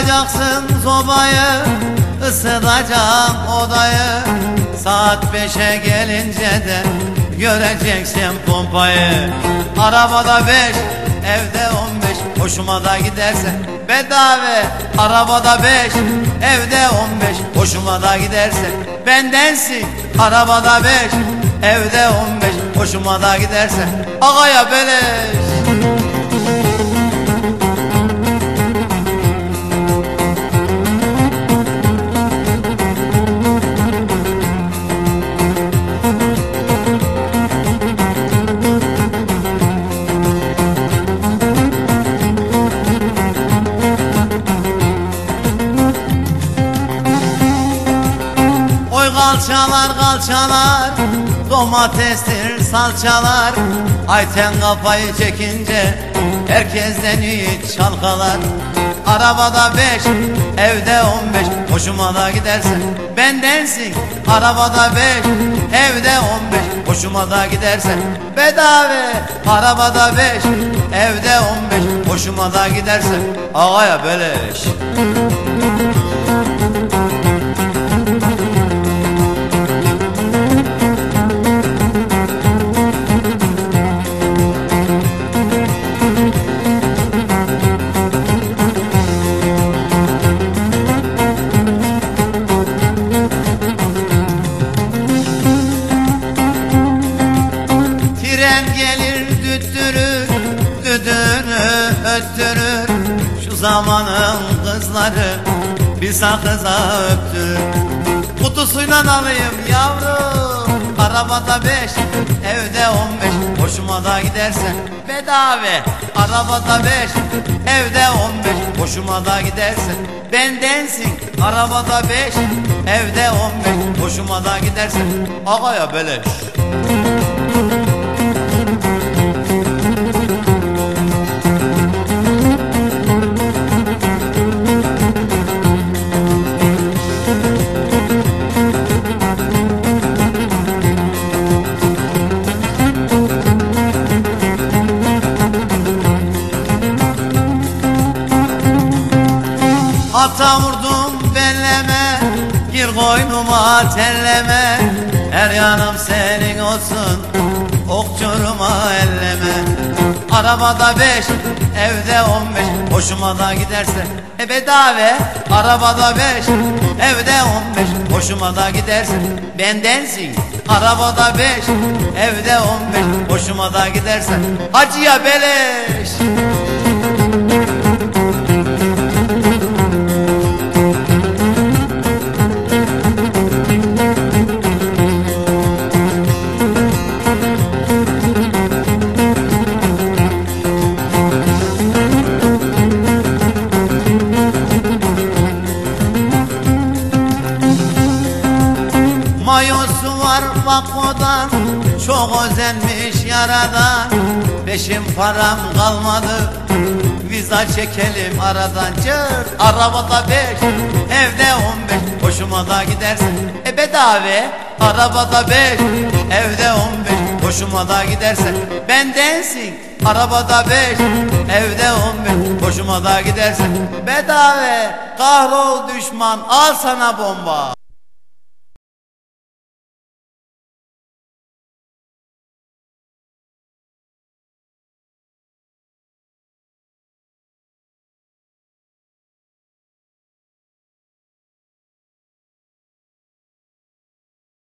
Yakacaksın sobayı ısıtacağım odayı. Saat beşe gelince de göreceksin pompayı. Arabada beş evde on beş. Hoşuma da giderse Bedava. Arabada beş evde on beş. Hoşuma da giderse Bendensin. Arabada beş evde on beş. Hoşuma da giderse Ağaya beleş kalçalar kalçalar Domatestir salçalar. Ayten kafayı çekince Herkesten iyi çalkalar. Arabada beş Evde on beş Hoşuma da gidersen Bendensin Arabada beş Evde on beş Hoşuma da gidersen Bedava Arabada beş Evde on beş Hoşuma da gidersen Ağaya beleş Tren gelir düttürür, düdüğünü öttürür. Şu zamanın kızları bir sakıza öptürür. Kutusuyla alayım yavrum Arabada beş, evde on beş. Hoşuma da gidersen bedava Arabada beş, evde on beş. Hoşuma da gidersen bendensin Arabada beş, evde on beş. Hoşuma da gidersen Ağaya beleş Ata vurdum belleme Gir koynuma telleme. Her yanım senin olsun Okçuruma elleme. Arabada beş Evde on beş Hoşuma da giderse E bedava. Arabada beş Evde on beş Hoşuma da giderse Bendensin. Arabada beş Evde on beş Hoşuma da giderse Hacıya beleş vakodan Çok özenmiş yaradan. Peşim param kalmadı Viza çekelim aradan. Cır arabada beş Evde on beş. Hoşuma da gidersin. E bedava Arabada beş Evde on beş. Hoşuma da gidersen Bendensin Arabada beş Evde on beş. Hoşuma da gidersen Bedava Kahrol düşman Al sana bomba